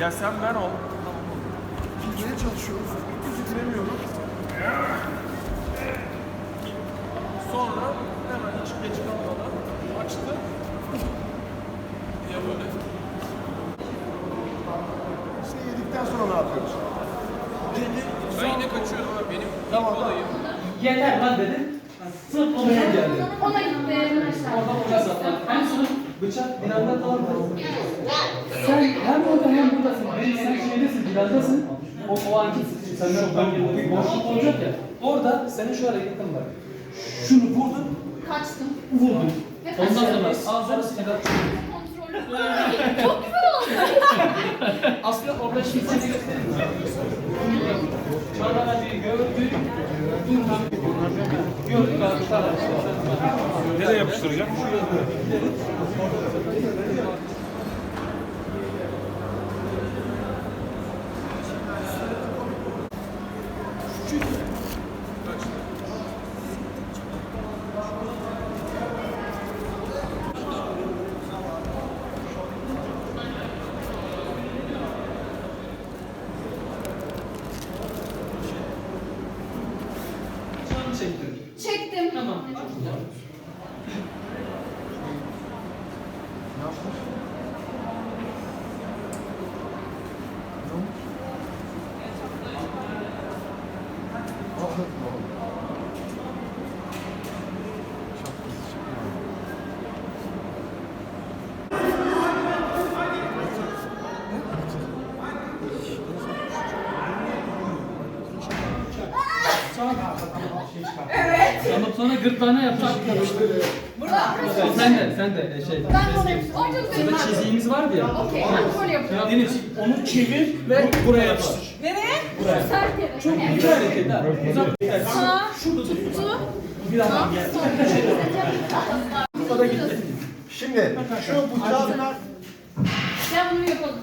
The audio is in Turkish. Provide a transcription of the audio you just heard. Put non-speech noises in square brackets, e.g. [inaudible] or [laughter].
Ya sen ben ol. Gitmeye çalışıyoruz. Bitiremiyoruz. Sonra hemen hiç geç kalmadan açtı. Ya böyle. İşte yedikten sonra ne yapıyoruz? Ben yine kaçıyorum abi benim Tamam, ilk olayım. Yeter lan dedim. Sırf odaya geldi. Ona gitti. Oradan oraya satlar. En son bıçak Bilal'de kaldı. Sen O, anki senden o bir boşluk olacak ya. Orada senin şu hareketin var. Şunu vurdun, Kaçtım. vurdun. Ondan sonra silah Kontrollü. Çok güzel oldu. [laughs] Aslında orada göstereyim. Çağlar Hacı'yı gördük. Durduk. Gördük abi. Nereye yapıştıracağım? Çektim. Çektim. Tamam. Tamam sonra gırtlağına yapacak. Burada burası. Sen de, sen de e, şey. Ben bunu yapayım. Orada Burada benim. çiziğimiz vardı ya. Okey. Kontrol yapıyorum. Deniz onu çevir ve buraya yapıştır. Çok İki hareket ha. Uzak. Sağ. Tuttu. Bir daha gel. Şimdi şu bıçağı. Gel bunu yapalım.